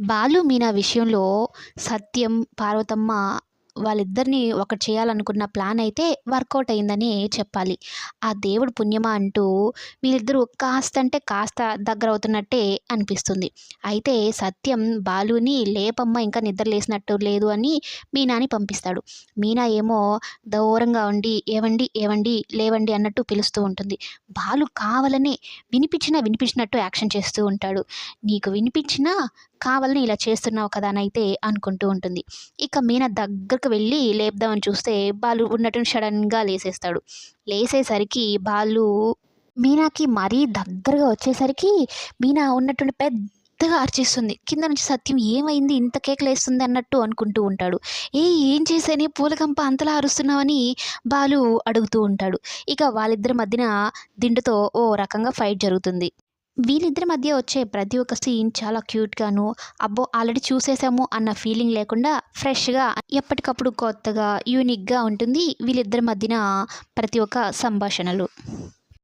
బాలు మీనా విషయంలో సత్యం పార్వతమ్మ వాళ్ళిద్దరిని ఒకటి చేయాలనుకున్న ప్లాన్ అయితే వర్కౌట్ అయిందని చెప్పాలి. ఆ దేవుడు పుణ్యమా అంటూ వీళ్ళిద్దరూ కాస్త అంటే కాస్త దగ్గర అవుతున్నట్టే అనిపిస్తుంది. అయితే సత్యం బాలుని లేపమ్మ ఇంకా నిద్ర లేసినట్టు లేదు అని మీనాని పంపిస్తాడు. మీనా ఏమో దూరంగా ఉండి ఏవండి ఏవండి లేవండి అన్నట్టు పిలుస్తూ ఉంటుంది. బాలు కావాలనే వినిపించినా వినిపించినట్టు యాక్షన్ చేస్తూ ఉంటాడు. నీకు వినిపించినా కావాలని ఇలా చేస్తున్నావు కదా అని అయితే అనుకుంటూ ఉంటుంది. ఇక మీనా దగ్గరకు వెళ్ళి లేపుదామని చూస్తే బాలు ఉన్నట్టు సడన్గా లేసేస్తాడు. లేసేసరికి బాలు మీనాకి మరీ దగ్గరగా వచ్చేసరికి మీనా ఉన్నటువంటి పెద్దగా అర్చిస్తుంది. కింద నుంచి సత్యం ఏమైంది ఇంత కేకలు వేస్తుంది అన్నట్టు అనుకుంటూ ఉంటాడు. ఏ ఏం చేశాని పూలకంప అంతలా అరుస్తున్నావని బాలు అడుగుతూ ఉంటాడు. ఇక వాళ్ళిద్దరి మధ్యన దిండుతో ఓ రకంగా ఫైట్ జరుగుతుంది. వీళ్ళిద్దరి మధ్య వచ్చే ప్రతి ఒక్క సీన్ చాలా క్యూట్గాను అబ్బో ఆల్రెడీ చూసేసాము అన్న ఫీలింగ్ లేకుండా ఫ్రెష్గా ఎప్పటికప్పుడు కొత్తగా యూనిక్గా ఉంటుంది వీళ్ళిద్దరి మధ్యన ప్రతి ఒక్క సంభాషణలు.